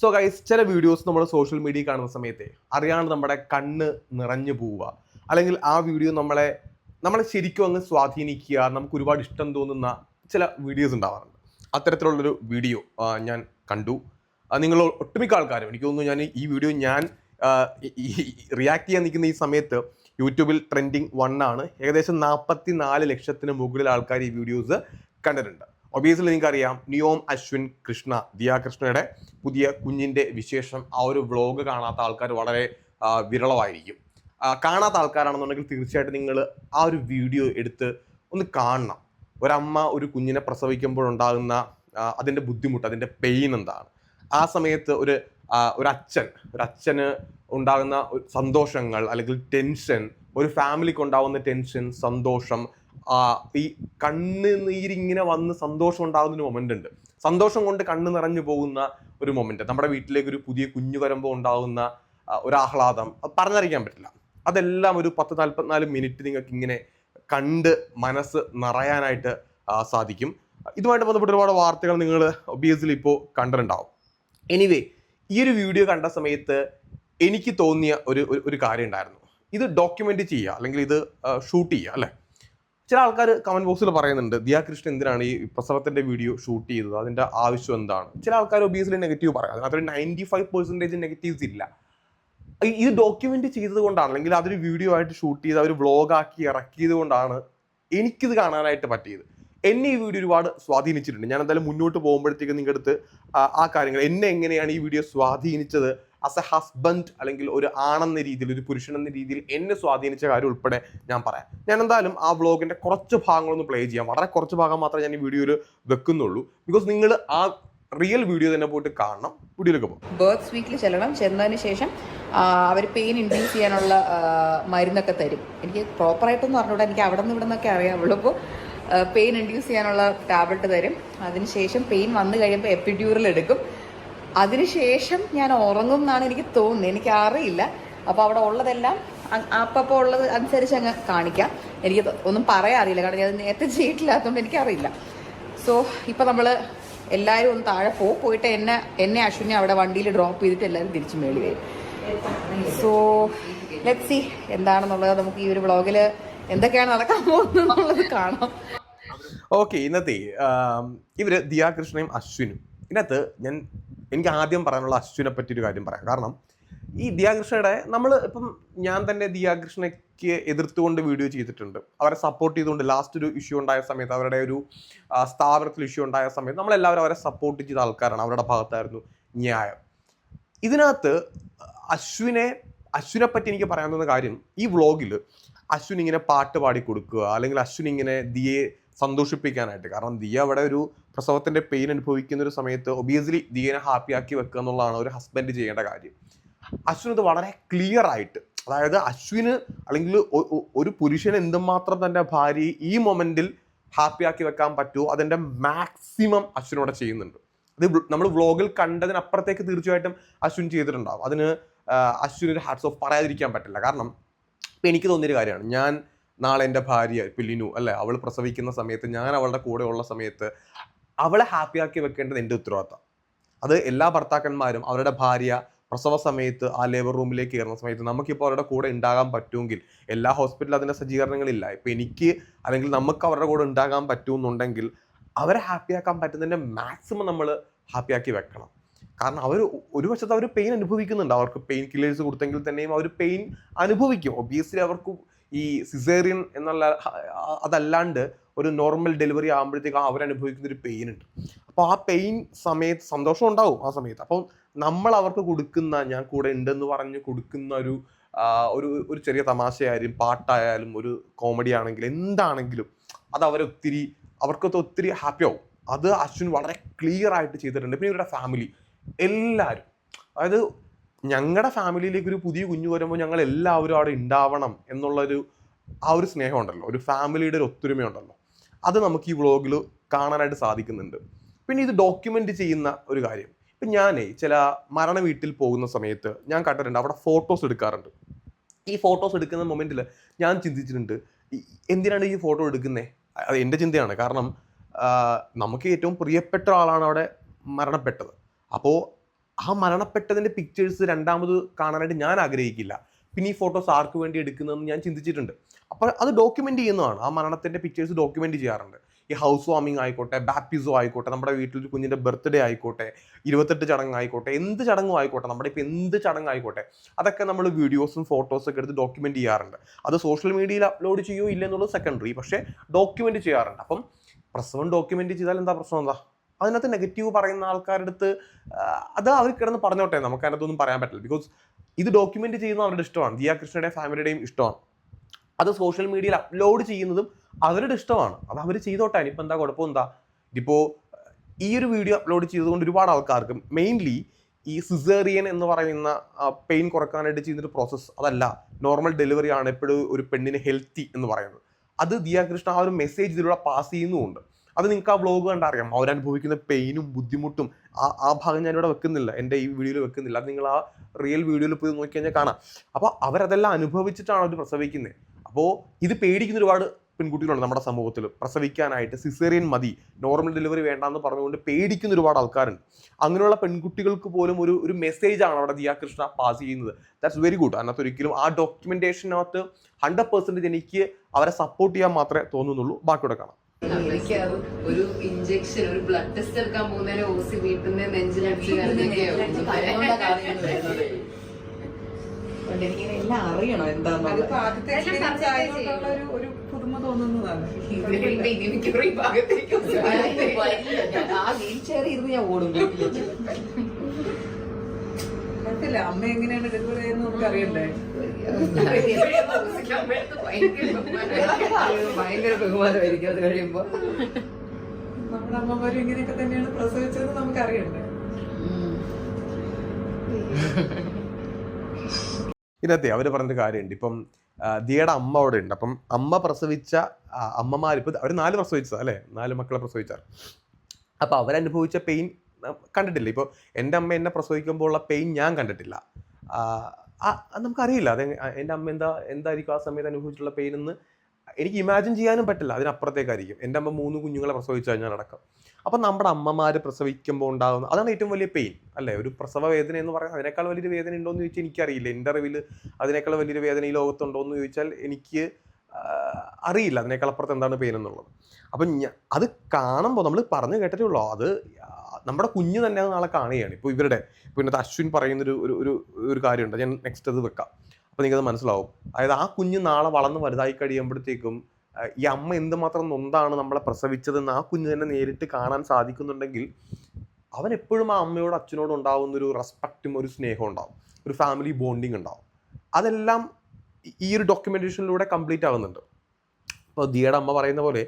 So guys ചില videos നമ്മൾ social media കാണുന്ന സമയത്തെ അറിയാണ്ട് നമ്മുടെ കണ്ണ് നിറഞ്ഞു പോവുക. അല്ലെങ്കിൽ ആ വീഡിയോ നമ്മളെ നമ്മളെ ശരിക്കും അങ്ങ് സ്വാധീനിക്കുക നമുക്ക് ഒരുപാട് ഇഷ്ടം തോന്നുന്ന ചില വീഡിയോസ് ഉണ്ടാവാറുണ്ട്. അത്തരത്തിലുള്ളൊരു വീഡിയോ ഞാൻ കണ്ടു. നിങ്ങൾ ഒട്ടുമിക്ക ആൾക്കാരും എനിക്ക് തോന്നുന്നു ഞാൻ ഈ വീഡിയോ ഞാൻ റിയാക്ട് ചെയ്യാൻ നിൽക്കുന്ന ഈ സമയത്ത് യൂട്യൂബിൽ ട്രെൻഡിങ് വൺ ആണ്. ഏകദേശം നാൽപ്പത്തി നാല് ലക്ഷത്തിന് മുകളിൽ ആൾക്കാർ ഈ വീഡിയോസ് കണ്ടിട്ടുണ്ട്. ഒബിയസ്ലി നിങ്ങൾക്കറിയാം നിയോം അശ്വിൻ കൃഷ്ണ ദിയ കൃഷ്ണയുടെ പുതിയ കുഞ്ഞിന്റെ വിശേഷം ആ ഒരു വ്ളോഗ് കാണാത്ത ആൾക്കാർ വളരെ വിരളമായിരിക്കും. കാണാത്ത ആൾക്കാരാണെന്നുണ്ടെങ്കിൽ തീർച്ചയായിട്ടും നിങ്ങൾ ആ ഒരു വീഡിയോ എടുത്ത് ഒന്ന് കാണണം. ഒരമ്മ ഒരു കുഞ്ഞിനെ പ്രസവിക്കുമ്പോഴുണ്ടാകുന്ന അതിന്റെ ബുദ്ധിമുട്ട് അതിന്റെ പെയിൻ എന്താണ്? ആ സമയത്ത് ഒരു ഒരു അച്ഛൻ ഒരു ഉണ്ടാകുന്ന സന്തോഷങ്ങൾ അല്ലെങ്കിൽ ടെൻഷൻ ഒരു ഫാമിലിക്ക് ഉണ്ടാകുന്ന ടെൻഷൻ സന്തോഷം ഈ കണ്ണ് നീരിങ്ങനെ വന്ന് സന്തോഷം ഉണ്ടാകുന്ന ഒരു മൊമെന്റ് ഉണ്ട്. സന്തോഷം കൊണ്ട് കണ്ണ് നിറഞ്ഞു പോകുന്ന ഒരു മൊമെന്റ് നമ്മുടെ വീട്ടിലേക്ക് ഒരു പുതിയ കുഞ്ഞു വരുമ്പോൾ ഉണ്ടാകുന്ന ഒരു ആഹ്ലാദം. പറഞ്ഞറിയിക്കാൻ പറ്റില്ല. അതെല്ലാം ഒരു പത്ത് നാൽപ്പത്തിനാല് മിനിറ്റ് നിങ്ങൾക്ക് ഇങ്ങനെ കണ്ട് മനസ്സ് നിറയാനായിട്ട് ആ, സാധിക്കും. ഇതുമായിട്ട് ബന്ധപ്പെട്ട് ഒരുപാട് വാർത്തകൾ നിങ്ങൾ ഒബിയസ്ലി ഇപ്പോൾ കണ്ടിട്ടുണ്ടാവും. എനിവേ ഈ ഒരു വീഡിയോ കണ്ട സമയത്ത് എനിക്ക് തോന്നിയ ഒരു ഒരു- കാര്യം ഉണ്ടായിരുന്നു. ഇത് ഡോക്യുമെന്റ് ചെയ്യുക അല്ലെങ്കിൽ ഇത് ഷൂട്ട് ചെയ്യുക അല്ലേ? ചില ആൾക്കാർ കമന്റ് ബോക്സിൽ പറയുന്നുണ്ട് ദിയാകൃഷ്ണൻ എന്തിനാണ് ഈ പ്രസവത്തിന്റെ വീഡിയോ ഷൂട്ട് ചെയ്തത്? അതിന്റെ ആവശ്യം എന്താണ്? ചില ആൾക്കാർ ഒബിയസ്ലി നെഗറ്റീവ് പറയാം. അതിനകത്തൊരു നയന്റി ഫൈവ് പെർസെന്റേജ് നെഗറ്റീവ്സ് ഇല്ല. ഇത് ഡോക്യുമെന്റ് ചെയ്തത് കൊണ്ടാണ് അല്ലെങ്കിൽ അതൊരു വീഡിയോ ആയിട്ട് ഷൂട്ട് ചെയ്ത് അവർ വ്ളോഗാക്കി ഇറക്കിയത് കൊണ്ടാണ് എനിക്കിത് കാണാനായിട്ട് പറ്റിയത്. എന്നെ ഈ വീഡിയോ ഒരുപാട് സ്വാധീനിച്ചിട്ടുണ്ട്. ഞാൻ എന്തായാലും മുന്നോട്ട് പോകുമ്പോഴത്തേക്ക് നിങ്ങളുടെ അടുത്ത് ആ കാര്യങ്ങൾ എന്നെ എങ്ങനെയാണ് ഈ വീഡിയോ സ്വാധീനിച്ചത് ആസ് എ ഹസ്ബൻഡ് അല്ലെങ്കിൽ ഒരു ആണെന്ന രീതിയിൽ ഒരു പുരുഷൻ എന്ന രീതിയിൽ എന്നെ സ്വാധീനിച്ച കാര്യം ഉൾപ്പെടെ ഞാൻ പറയാം. ഞാൻ എന്തായാലും ആ വ്ളോഗിന്റെ കുറച്ച് ഭാഗങ്ങളൊന്ന് പ്ലേ ചെയ്യാം. വളരെ കുറച്ച് ഭാഗം മാത്രമേ ഞാൻ ഈ വീഡിയോയിൽ വെക്കുന്നുള്ളൂ. ബിക്കോസ് നിങ്ങൾ ആ റിയൽ വീഡിയോ തന്നെ പോയിട്ട് കാണണം. വീഡിയോയിലേക്ക് പോകും. ബേർത്ത് വീക്കിൽ ചെല്ലണം. ചെന്നതിന് ശേഷം അവർ പെയിൻ ഇൻഡ്യൂസ് ചെയ്യാനുള്ള മരുന്നൊക്കെ തരും. എനിക്ക് പ്രോപ്പറായിട്ടൊന്നും അറിഞ്ഞൂടാ. എനിക്ക് അവിടെ നിന്ന് ഇവിടെ നിന്നൊക്കെ അറിയാവുള്ളൂ അപ്പോൾ പെയിൻ ഇൻഡ്യൂസ് ചെയ്യാനുള്ള ടാബ്ലറ്റ് തരും. അതിനുശേഷം പെയിൻ വന്നു കഴിയുമ്പോൾ എപ്പിഡ്യൂറൽ എടുക്കും. അതിനുശേഷം ഞാൻ ഉറങ്ങും എന്നാണ് എനിക്ക് തോന്നുന്നത്. എനിക്ക് അറിയില്ല അപ്പോൾ അവിടെ ഉള്ളതെല്ലാം അപ്പോൾ ഉള്ളത് അനുസരിച്ച് അങ്ങ് കാണിക്കാം. എനിക്ക് ഒന്നും പറയാൻ അറിയില്ല. കാരണം ഞാൻ നേരത്തെ ചെയ്തിട്ടില്ലാത്തതുകൊണ്ട് എനിക്കറിയില്ല. സോ ഇപ്പൊ നമ്മൾ എല്ലാവരും ഒന്ന് താഴെ പോ. പോയിട്ട് എന്നെ എന്നെ അശ്വിനെ അവിടെ വണ്ടിയിൽ ഡ്രോപ്പ് ചെയ്തിട്ട് എല്ലാവരും തിരിച്ച് മേളി വരും. സോ ലെറ്റ് സി എന്താണെന്നുള്ളത് നമുക്ക് ഈ ഒരു വ്ളോഗിൽ എന്തൊക്കെയാണ് നടക്കാൻ പോകുന്നത് കാണാം. ഓക്കെ ഇന്നത്തെ ഇവർ ദിയാകൃഷ്ണയും അശ്വിനും. ഇതിനകത്ത് ഞാൻ എനിക്ക് ആദ്യം പറയാനുള്ള അശ്വിനെ ഒരു കാര്യം പറയാം. കാരണം ഈ ദിയാകൃഷ്ണയുടെ നമ്മൾ ഇപ്പം ഞാൻ തന്നെ ദിയാകൃഷ്ണയ്ക്ക് എതിർത്തുകൊണ്ട് വീഡിയോ ചെയ്തിട്ടുണ്ട്. അവരെ സപ്പോർട്ട് ചെയ്തുകൊണ്ട് ലാസ്റ്റ് ഒരു ഇഷ്യൂ ഉണ്ടായ സമയത്ത് അവരുടെ ഒരു സ്ഥാപനത്തിൽ ഇഷ്യൂ ഉണ്ടായ സമയത്ത് നമ്മളെല്ലാവരും അവരെ സപ്പോർട്ട് ചെയ്ത ആൾക്കാരാണ്. അവരുടെ ഭാഗത്തായിരുന്നു ന്യായം. ഇതിനകത്ത് അശ്വിനെ അശ്വിനെ പറ്റി എനിക്ക് പറയാവുന്ന കാര്യം ഈ വ്ളോഗിൽ അശ്വിൻ ഇങ്ങനെ പാട്ട് പാടി കൊടുക്കുക അല്ലെങ്കിൽ അശ്വിൻ ഇങ്ങനെ ദിയെ സന്തോഷിപ്പിക്കാനായിട്ട്. കാരണം ദിയ അവിടെ ഒരു പ്രസവത്തിന്റെ പെയിൻ അനുഭവിക്കുന്ന ഒരു സമയത്ത് ഒബിയസ്ലി ദിയനെ ഹാപ്പി ആക്കി വെക്കുക എന്നുള്ളതാണ് ഒരു ഹസ്ബൻഡ് ചെയ്യേണ്ട കാര്യം. അശ്വിൻ ഇത് വളരെ ക്ലിയർ ആയിട്ട് അതായത് അശ്വിന് അല്ലെങ്കിൽ ഒരു പുരുഷൻ എന്തുമാത്രം തന്റെ ഭാര്യയെ ഈ മൊമെന്റിൽ ഹാപ്പി ആക്കി വെക്കാൻ പറ്റുമോ അതിന്റെ മാക്സിമം അശ്വിനോടെ ചെയ്യുന്നുണ്ട്. അത് നമ്മൾ വ്ളോഗിൽ കണ്ടതിനപ്പുറത്തേക്ക് തീർച്ചയായിട്ടും അശ്വിൻ ചെയ്തിട്ടുണ്ടാവും. അതിന് അശ്വിൻ അശ്വിന് ഒരു ഹാറ്റ്സ് ഓഫ് പറയാതിരിക്കാൻ പറ്റില്ല. കാരണം ഇപ്പം എനിക്ക് തോന്നിയൊരു കാര്യമാണ്. ഞാൻ നാളെ എന്റെ ഭാര്യ ഇപ്പം ലിനു അല്ലേ അവൾ പ്രസവിക്കുന്ന സമയത്ത് ഞാൻ അവളുടെ കൂടെ ഉള്ള സമയത്ത് അവളെ ഹാപ്പിയാക്കി വെക്കേണ്ടത് എന്റെ ഉത്തരവാദിത്തം. അത് എല്ലാ ഭർത്താക്കന്മാരും അവരുടെ ഭാര്യ പ്രസവ സമയത്ത് ആ ലേബർ റൂമിലേക്ക് കയറുന്ന സമയത്ത് നമുക്കിപ്പോൾ അവരുടെ കൂടെ ഉണ്ടാകാൻ പറ്റുമെങ്കിൽ എല്ലാ ഹോസ്പിറ്റലിലും അതിന്റെ സജ്ജീകരണങ്ങളില്ല. ഇപ്പം എനിക്ക് അല്ലെങ്കിൽ നമുക്ക് അവരുടെ കൂടെ ഉണ്ടാകാൻ പറ്റുമെന്നുണ്ടെങ്കിൽ അവരെ ഹാപ്പിയാക്കാൻ പറ്റുന്നതിന്റെ മാക്സിമം നമ്മൾ ഹാപ്പിയാക്കി വെക്കണം. കാരണം അവർ ഒരു വശത്ത് അവർ പെയിൻ അനുഭവിക്കുന്നുണ്ട്. അവർക്ക് പെയിൻ കില്ലേഴ്സ് കൊടുത്തെങ്കിൽ തന്നെയും അവർ പെയിൻ അനുഭവിക്കും. ഒബിയസ്ലി അവർക്ക് ഈ സിസേറിയൻ എന്നുള്ള അതല്ലാണ്ട് ഒരു നോർമൽ ഡെലിവറി ആകുമ്പോഴത്തേക്കും അനുഭവിക്കുന്ന ഒരു പെയിൻ ഉണ്ട്. അപ്പോൾ ആ പെയിൻ സമയത്ത് സന്തോഷം ഉണ്ടാവും ആ സമയത്ത്. അപ്പം നമ്മൾ അവർക്ക് കൊടുക്കുന്ന ഞാൻ കൂടെ ഉണ്ടെന്ന് പറഞ്ഞ് കൊടുക്കുന്ന ഒരു ഒരു ഒരു ചെറിയ തമാശയായാലും പാട്ടായാലും ഒരു കോമഡി ആണെങ്കിലും എന്താണെങ്കിലും അത് അവരെ ഒത്തിരി അവർക്കൊക്കെ ഒത്തിരി ഹാപ്പി ആവും. അത് അശ്വിൻ വളരെ ക്ലിയർ ആയിട്ട് ചെയ്തിട്ടുണ്ട്. പിന്നെ ഇവരുടെ ഫാമിലി എല്ലാവരും അതായത് ഞങ്ങളുടെ ഫാമിലിയിലേക്ക് ഒരു പുതിയ കുഞ്ഞു വരുമ്പോൾ ഞങ്ങൾ എല്ലാവരും അവിടെ ഉണ്ടാവണം എന്നുള്ളൊരു ആ ഒരു സ്നേഹം ഉണ്ടല്ലോ ഒരു ഫാമിലിയുടെ ഒരു ഒത്തൊരുമയുണ്ടല്ലോ. അത് നമുക്ക് ഈ വ്ളോഗിൽ കാണാനായിട്ട് സാധിക്കുന്നുണ്ട്. പിന്നെ ഇത് ഡോക്യുമെന്റ് ചെയ്യുന്ന ഒരു കാര്യം. ഇപ്പം ഞാനേ ചില മരണ വീട്ടിൽ പോകുന്ന സമയത്ത് ഞാൻ കണ്ടിട്ടുണ്ട് അവിടെ ഫോട്ടോസ് എടുക്കാറുണ്ട്. ഈ ഫോട്ടോസ് എടുക്കുന്ന മൊമെന്റിൽ ഞാൻ ചിന്തിച്ചിട്ടുണ്ട് എന്തിനാണ് ഈ ഫോട്ടോ എടുക്കുന്നത് അത് എന്റെ ചിന്തയാണ്. കാരണം നമുക്ക് ഏറ്റവും പ്രിയപ്പെട്ട ആളാണ് അവിടെ മരണപ്പെട്ടത്. അപ്പോൾ ആ മരണപ്പെട്ടതിന്റെ പിക്ചേഴ്സ് രണ്ടാമത് കാണാനായിട്ട് ഞാൻ ആഗ്രഹിക്കില്ല. പിന്നെ ഈ ഫോട്ടോസ് ആർക്ക് വേണ്ടി എടുക്കുന്നതെന്ന് ഞാൻ ചിന്തിച്ചിട്ടുണ്ട്. അപ്പോൾ അത് ഡോക്യുമെന്റ് ചെയ്യുന്നതാണ്. ആ മരണത്തിന്റെ പിക്ചേഴ്സ് ഡോക്യുമെന്റ് ചെയ്യാറുണ്ട്. ഈ ഹൗസ് വാമിംഗ് ആയിക്കോട്ടെ ബാപ്റ്റിസോ ആയിക്കോട്ടെ നമ്മുടെ വീട്ടിൽ ഒരു കുഞ്ഞിന്റെ ബർത്ത്ഡേ ആയിക്കോട്ടെ ഇരുപത്തെട്ട് ചടങ്ങ് ആയിക്കോട്ടെ എന്ത് ചടങ്ങും ആയിക്കോട്ടെ നമ്മുടെ ഇപ്പോൾ എന്ത് ചടങ്ങ് ആയിക്കോട്ടെ അതൊക്കെ നമ്മൾ വീഡിയോസും ഫോട്ടോസും ഒക്കെ എടുത്ത് ഡോക്യുമെന്റ് ചെയ്യാറുണ്ട്. അത് സോഷ്യൽ മീഡിയയിൽ അപ്ലോഡ് ചെയ്യുമോ ഇല്ല എന്നുള്ളത് സെക്കൻഡറി പക്ഷേ ഡോക്യുമെന്റ് ചെയ്യാറുണ്ട്. അപ്പം പ്രസവം ഡോക്യുമെന്റ് ചെയ്താൽ എന്താ പ്രശ്നം? എന്താ? അതിനകത്ത് നെഗറ്റീവ് പറയുന്ന ആൾക്കാരുടെ അടുത്ത് അത് അവർ കിടന്ന് പറഞ്ഞോട്ടെ. നമുക്ക് അതിനകത്തൊന്നും പറയാൻ പറ്റില്ല. ബിക്കോസ് ഇത് ഡോക്യുമെന്റ് ചെയ്യുന്നത് അവരുടെ ഇഷ്ടമാണ്. ദിയാ കൃഷ്ണയുടെ ഫാമിലിയുടെയും ഇഷ്ടമാണ്. അത് സോഷ്യൽ മീഡിയയിൽ അപ്ലോഡ് ചെയ്യുന്നതും അവരുടെ ഇഷ്ടമാണ്. അത് അവർ ചെയ്തോട്ടെ. ഇനിയിപ്പോൾ എന്താ കുഴപ്പം? എന്താ? ഇതിപ്പോൾ ഈ ഒരു വീഡിയോ അപ്ലോഡ് ചെയ്തുകൊണ്ട് ഒരുപാട് ആൾക്കാർക്ക് മെയിൻലി ഈ സിസേറിയൻ എന്ന് പറയുന്ന പെയിൻ കുറക്കാനായിട്ട് ചെയ്യുന്ന ഒരു പ്രോസസ്സ് അതല്ല. നോർമൽ ഡെലിവറി ആണ് എപ്പോഴും ഒരു പെണ്ണിന് ഹെൽത്തി എന്ന് പറയുന്നത്. അത് ദിയാകൃഷ്ണ ആ ഒരു മെസ്സേജ് ഇതിലൂടെ പാസ് ചെയ്യുന്നുമുണ്ട്. അത് നിങ്ങൾക്ക് ആ വ്ലോഗ് കണ്ടറിയാം. അവരനുഭവിക്കുന്ന പെയിനും ബുദ്ധിമുട്ടും ആ ആ ഭാഗം ഞാനിവിടെ വെക്കുന്നില്ല. എന്റെ ഈ വീഡിയോയിൽ വെക്കുന്നില്ല. അത് നിങ്ങൾ ആ റിയൽ വീഡിയോയിൽ പോയി നോക്കി കഴിഞ്ഞാൽ കാണാം. അപ്പോൾ അവരതെല്ലാം അനുഭവിച്ചിട്ടാണ് അവർ പ്രസവിക്കുന്നത് അപ്പോൾ ഇത് പേടിക്കുന്ന ഒരുപാട് പെൺകുട്ടികളുണ്ട് നമ്മുടെ സമൂഹത്തിൽ പ്രസവിക്കാനായിട്ട് സിസേറിയൻ മതി. നോർമൽ ഡെലിവറി വേണ്ടാന്ന് പറഞ്ഞുകൊണ്ട് പേടിക്കുന്ന ഒരുപാട് ആൾക്കാരുണ്ട്. അങ്ങനെയുള്ള പെൺകുട്ടികൾക്ക് പോലും ഒരു ഒരു മെസ്സേജാണ് അവിടെ ദിയ കൃഷ്ണ പാസ് ചെയ്യുന്നത്. ദാറ്റ്സ് വെരി ഗുഡ് അതിനകത്ത് ഒരിക്കലും ആ ഡോക്യുമെന്റേഷനകത്ത് ഹൺഡ്രഡ് പെർസെന്റേജ് എനിക്ക് അവരെ സപ്പോർട്ട് ചെയ്യാൻ മാത്രമേ തോന്നുന്നുള്ളൂ. ബാക്കിയുടെ കാണാം. എനിക്ക് ഒരു ഇഞ്ചക്ഷൻ ഒരു ബ്ലഡ് ടെസ്റ്റ് എടുക്കാൻ പോകുന്നതിന് ഓസി വീട്ടിൽ നിന്ന് നെഞ്ചിലടിച്ച് എനിക്കിങ്ങനെ എല്ലാം അറിയണം എന്താണെന്നുള്ളത് ഒരു ഒരു പുതുമ തോന്നുന്നതാണ്. ആ വീൽ ചെയറിൽ ഇരുന്ന് ഞാൻ ഓടും. കുഴപ്പമില്ല അമ്മ എങ്ങനെയാണ് ഡെലിവറി ചെയ്യുന്നത് നമുക്ക് അറിയണ്ടേ? ഭയങ്കര ബഹുമാനമായിരിക്കും അത് കഴിയുമ്പോ. നമ്മുടെ അമ്മമാരും ഇങ്ങനെയൊക്കെ തന്നെയാണ് പ്രസവിച്ചത് നമുക്ക് അറിയണ്ടേ? ഇതിനകത്തെ അവർ പറഞ്ഞൊരു കാര്യമുണ്ട്. ഇപ്പം ദിയുടെ അമ്മ അവിടെ ഉണ്ട്. അപ്പം അമ്മ പ്രസവിച്ച അമ്മമാർ ഇപ്പം അവർ നാല് പ്രസവിച്ചതാ അല്ലേ? നാല് മക്കളെ പ്രസവിച്ചാൽ അപ്പോൾ അവരനുഭവിച്ച പെയിൻ കണ്ടിട്ടില്ല. ഇപ്പോൾ എന്റെ അമ്മ എന്നെ പ്രസവിക്കുമ്പോൾ ഉള്ള പെയിൻ ഞാൻ കണ്ടിട്ടില്ല. നമുക്കറിയില്ല. അത് എന്റെ അമ്മ എന്താ എന്തായിരിക്കും ആ സമയത്ത് അനുഭവിച്ചിട്ടുള്ള പെയിൻ എന്ന് എനിക്ക് ഇമാജിൻ ചെയ്യാനും പറ്റില്ല. അതിനപ്പുറത്തേക്കായിരിക്കും. എന്റെ അമ്മ മൂന്ന് കുഞ്ഞുങ്ങളെ പ്രസവിച്ചു കഴിഞ്ഞാൽ അടക്കം അപ്പം നമ്മുടെ അമ്മമാർ പ്രസവിക്കുമ്പോൾ ഉണ്ടാകുന്ന അതാണ് ഏറ്റവും വലിയ പെയിൻ അല്ലേ? ഒരു പ്രസവ വേദന എന്ന് പറയുന്നത് അതിനേക്കാൾ വലിയൊരു വേദന ഉണ്ടോ എന്ന് ചോദിച്ചാൽ എനിക്കറിയില്ല. എന്റെ അറിവിൽ അതിനേക്കാൾ വലിയൊരു വേദന ഈ ലോകത്തുണ്ടോ എന്ന് ചോദിച്ചാൽ എനിക്ക് അറിയില്ല. അതിനേക്കാൾ അപ്പുറത്ത് എന്താണ് പെയിൻ എന്നുള്ളത്. അപ്പം അത് കാണുമ്പോൾ നമ്മൾ പറഞ്ഞു കേട്ടിട്ടേ ഉള്ളൂ അത് നമ്മുടെ കുഞ്ഞ് തന്നെ അത് നാളെ കാണുകയാണ്. ഇപ്പോൾ ഇവരുടെ ഇന്നത്തെ അശ്വിൻ പറയുന്നൊരു ഒരു ഒരു ഒരു കാര്യമുണ്ട്. ഞാൻ നെക്സ്റ്റ് അത് വെക്കാം. അപ്പോൾ നിങ്ങൾക്കത് മനസ്സിലാവും. അതായത് ആ കുഞ്ഞ് നാളെ വളർന്ന് വലുതായി കഴിയുമ്പോഴത്തേക്കും ഈ അമ്മ എന്തുമാത്രം നൊന്താണ് നമ്മളെ പ്രസവിച്ചതെന്ന് ആ കുഞ്ഞ് തന്നെ നേരിട്ട് കാണാൻ സാധിക്കുന്നുണ്ടെങ്കിൽ അവൻ എപ്പോഴും ആ അമ്മയോടും അച്ഛനോടും ഉണ്ടാകുന്ന ഒരു റെസ്പെക്റ്റും ഒരു സ്നേഹവും ഉണ്ടാവും. ഒരു ഫാമിലി ബോണ്ടിങ് ഉണ്ടാവും. അതെല്ലാം ഈ- ഒരു ഡോക്യുമെന്റേഷനിലൂടെ കംപ്ലീറ്റ് ആവുന്നുണ്ട്. അപ്പോൾ ദിയയുടെ അമ്മ പറയുന്ന പോലെ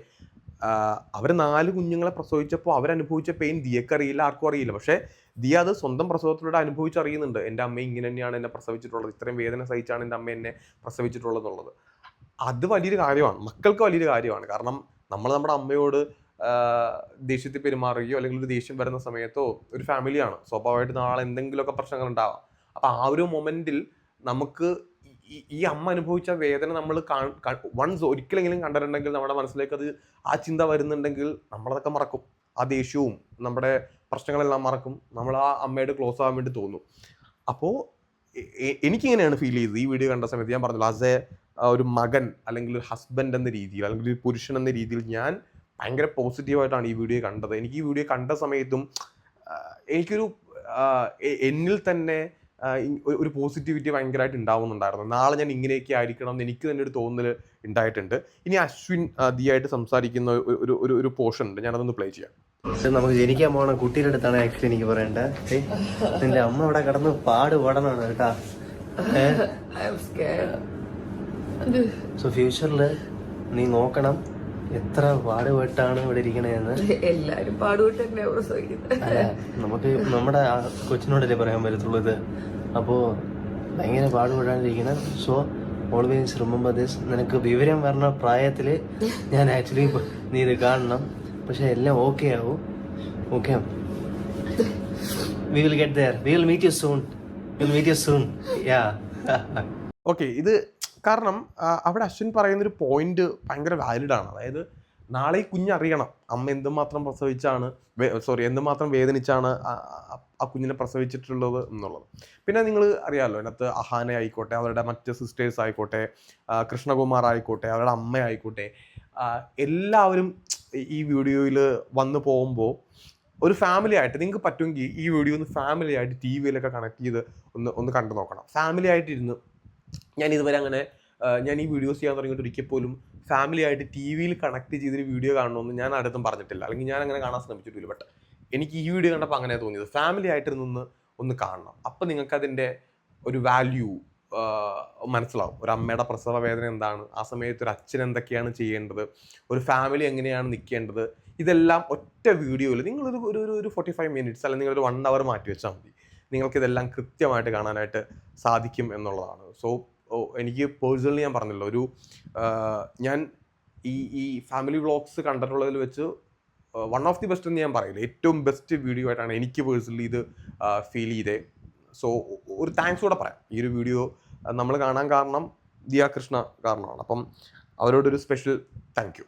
അവർ നാല് കുഞ്ഞുങ്ങളെ പ്രസവിച്ചപ്പോൾ അവരനുഭവിച്ച പെയിൻ ദിയക്ക് അറിയില്ല ആർക്കും അറിയില്ല. പക്ഷേ ദിയ അത് സ്വന്തം പ്രസവത്തിലൂടെ അനുഭവിച്ചറിയുന്നുണ്ട്. എന്റെ അമ്മ ഇങ്ങനെ തന്നെയാണ് എന്നെ പ്രസവിച്ചിട്ടുള്ളത്. ഇത്രയും വേദന സഹിച്ചാണ് എന്റെ അമ്മ എന്നെ പ്രസവിച്ചിട്ടുള്ളതെന്നുള്ളത്. അത് വലിയൊരു കാര്യമാണ്. മക്കൾക്ക് വലിയൊരു കാര്യമാണ്. കാരണം നമ്മൾ നമ്മുടെ അമ്മയോട് ദേഷ്യത്തിൽ പെരുമാറുകയോ അല്ലെങ്കിൽ ഒരു ദേഷ്യം വരുന്ന സമയത്തോ ഒരു ഫാമിലിയാണ് സ്വാഭാവികമായിട്ട് നാളെ എന്തെങ്കിലുമൊക്കെ പ്രശ്നങ്ങൾ ഉണ്ടാവാം. അപ്പം ആ ഒരു മൊമെന്റിൽ നമുക്ക് ഈ- അമ്മ അനുഭവിച്ച വേദന നമ്മൾ വൺസ് ഒരിക്കലെങ്കിലും കണ്ടിട്ടുണ്ടെങ്കിൽ നമ്മുടെ മനസ്സിലേക്ക് അത് ആ ചിന്ത വരുന്നുണ്ടെങ്കിൽ നമ്മളതൊക്കെ മറക്കും. ആ ദേഷ്യവും നമ്മുടെ പ്രശ്നങ്ങളെല്ലാം മറക്കും. നമ്മൾ ആ അമ്മയോട് ക്ലോസ് ആവാൻ വേണ്ടി തോന്നും. അപ്പോൾ എനിക്കിങ്ങനെയാണ് ഫീൽ ചെയ്തത്. ഈ വീഡിയോ കണ്ട സമയത്ത് ഞാൻ പറഞ്ഞല്ലോ ആസ് എ ഒരു മകൻ അല്ലെങ്കിൽ ഒരു ഹസ്ബൻഡ് എന്ന രീതിയിൽ അല്ലെങ്കിൽ ഒരു പുരുഷൻ എന്ന രീതിയിൽ ഞാൻ ഭയങ്കര പോസിറ്റീവായിട്ടാണ് ഈ വീഡിയോ കണ്ടത്. എനിക്ക് ഈ വീഡിയോ കണ്ട സമയത്തും എനിക്കൊരു എന്നിൽ തന്നെ ഒരു- പോസിറ്റിവിറ്റി ഭയങ്കരമായിട്ട് ഉണ്ടാവുന്നുണ്ടായിരുന്നു നാളെ ഞാൻ ഇങ്ങനെയൊക്കെ ആയിരിക്കണം എന്ന് എനിക്ക് തന്നെ ഒരു തോന്നൽ ഉണ്ടായിട്ടുണ്ട് ഇനി അശ്വിൻ ആദ്യമായിട്ട് ദിയായിട്ട് സംസാരിക്കുന്ന ഒരു- ഒരു ഒരു പോർഷൻ ഉണ്ട്. ഞാനതൊന്ന് പ്ലേ ചെയ്യാം. നമുക്ക് ജനിക്കാൻ പോണ കുട്ടിയുടെ അടുത്താണ് ആക്ച്വലി എനിക്ക് പറയേണ്ടത്. നിന്റെ അമ്മ ഇവിടെ കിടന്ന് പാട് പാടണാണ് കേട്ടാ. സോ ഫ്യൂച്ചറിൽ നീ നോക്കണം. എത്ര പാടുപെട്ടാണ് ഇവിടെ ഇരിക്കണേന്ന്? എല്ലാരും പാടുപെട്ട് തന്നെയാ പ്രസവിക്കുന്നത് അല്ല, നമുക്ക് നമ്മുടെ ആ കൊച്ചിനോടല്ലേ പറയാൻ പറ്റത്തുള്ളൂ ഇത്. അപ്പോ ഭയങ്കര പാടുപെടാണ്ടിരിക്കണം സോ ഓൾവേസ് റിമെമ്പർ ദിസ് നിനക്ക് വിവരം വരണ പ്രായത്തിൽ ഞാൻ ആക്ച്വലി നീ ഇത് കാണണം. പക്ഷെ എല്ലാം ഓക്കെ ആവും. Okay we will get there we will meet you soon will meet you soon yeah okay ഇത് കാരണം അവിടെ അശ്വിൻ പറയുന്നൊരു പോയിന്റ് ഭയങ്കര വാലിഡ് ആണ്. അതായത് നാളെ ഈ കുഞ്ഞ് അറിയണം. അമ്മ എന്തുമാത്രം പ്രസവിച്ചാണ് സോറി എന്തുമാത്രം വേദനിച്ചാണ് ആ കുഞ്ഞിനെ പ്രസവിച്ചിട്ടുള്ളത് എന്നുള്ളത്. പിന്നെ നിങ്ങൾ അറിയാമല്ലോ അതിനകത്ത് അഹാന ആയിക്കോട്ടെ അവരുടെ മറ്റ് സിസ്റ്റേഴ്സ് ആയിക്കോട്ടെ കൃഷ്ണകുമാർ ആയിക്കോട്ടെ അവരുടെ അമ്മ ആയിക്കോട്ടെ എല്ലാവരും ഈ വീഡിയോയിൽ വന്നു പോകുമ്പോൾ ഒരു ഫാമിലി ആയിട്ട് നിങ്ങൾക്ക് പറ്റുമെങ്കിൽ ഈ വീഡിയോ ഒന്ന് ഫാമിലി ആയിട്ട് ടി വിയിലൊക്കെ കണക്ട് ചെയ്ത് ഒന്ന് ഒന്ന് കണ്ടു നോക്കണം. ഫാമിലി ആയിട്ടിരുന്ന് ഞാൻ ഇതുവരെ അങ്ങനെ ഞാൻ ഈ വീഡിയോസ് ചെയ്യാൻ തുടങ്ങിയിട്ട് ഒരിക്കൽ പോലും ഫാമിലി ആയിട്ട് ടി വിയിൽ കണക്ട് ചെയ്തൊരു വീഡിയോ കാണണമെന്ന് ഞാൻ അടുത്തും പറഞ്ഞിട്ടില്ല. അല്ലെങ്കിൽ ഞാൻ അങ്ങനെ കാണാൻ ശ്രമിച്ചിട്ടില്ല. ബട്ട് എനിക്ക് ഈ വീഡിയോ കണ്ടപ്പോൾ അങ്ങനെ തോന്നിയത്. ഫാമിലി ആയിട്ട് നിന്ന് ഒന്ന് കാണണം. അപ്പം നിങ്ങൾക്ക് അതിന്റെ ഒരു വാല്യൂ മനസ്സിലാവും. ഒരു അമ്മയുടെ പ്രസവ വേദന എന്താണ്? ആ സമയത്ത് ഒരു അച്ഛൻ എന്തൊക്കെയാണ് ചെയ്യേണ്ടത്? ഒരു ഫാമിലി എങ്ങനെയാണ് നിൽക്കേണ്ടത് ഇതെല്ലാം ഒറ്റ വീഡിയോയിൽ നിങ്ങളൊരു ഒരു ഒരു ഫോർട്ടി ഫൈവ് മിനിറ്റ്സ് അല്ലെങ്കിൽ നിങ്ങളൊരു വൺ അവർ മാറ്റി വെച്ചാൽ മതി. നിങ്ങൾക്കിതെല്ലാം കൃത്യമായിട്ട് കാണാനായിട്ട് സാധിക്കും എന്നുള്ളതാണ്. സോ എനിക്ക് പേഴ്സണലി ഞാൻ പറഞ്ഞല്ലോ ഒരു ഞാൻ ഈ ഈ ഫാമിലി വ്ളോഗ്സ് കണ്ടിട്ടുള്ളതിൽ വെച്ച് വൺ ഓഫ് ദി ബെസ്റ്റ് എന്ന് ഞാൻ പറയില്ല. ഏറ്റവും ബെസ്റ്റ് വീഡിയോ ആയിട്ടാണ് എനിക്ക് പേഴ്സണലി ഇത് ഫീൽ ചെയ്തേ. സോ ഒരു താങ്ക്സ് കൂടെ പറയാം. ഈ ഒരു വീഡിയോ നമ്മൾ കാണാൻ കാരണം ദിയ കൃഷ്ണ കാരണമാണ്. അപ്പം അവരോടൊരു സ്പെഷ്യൽ താങ്ക് യു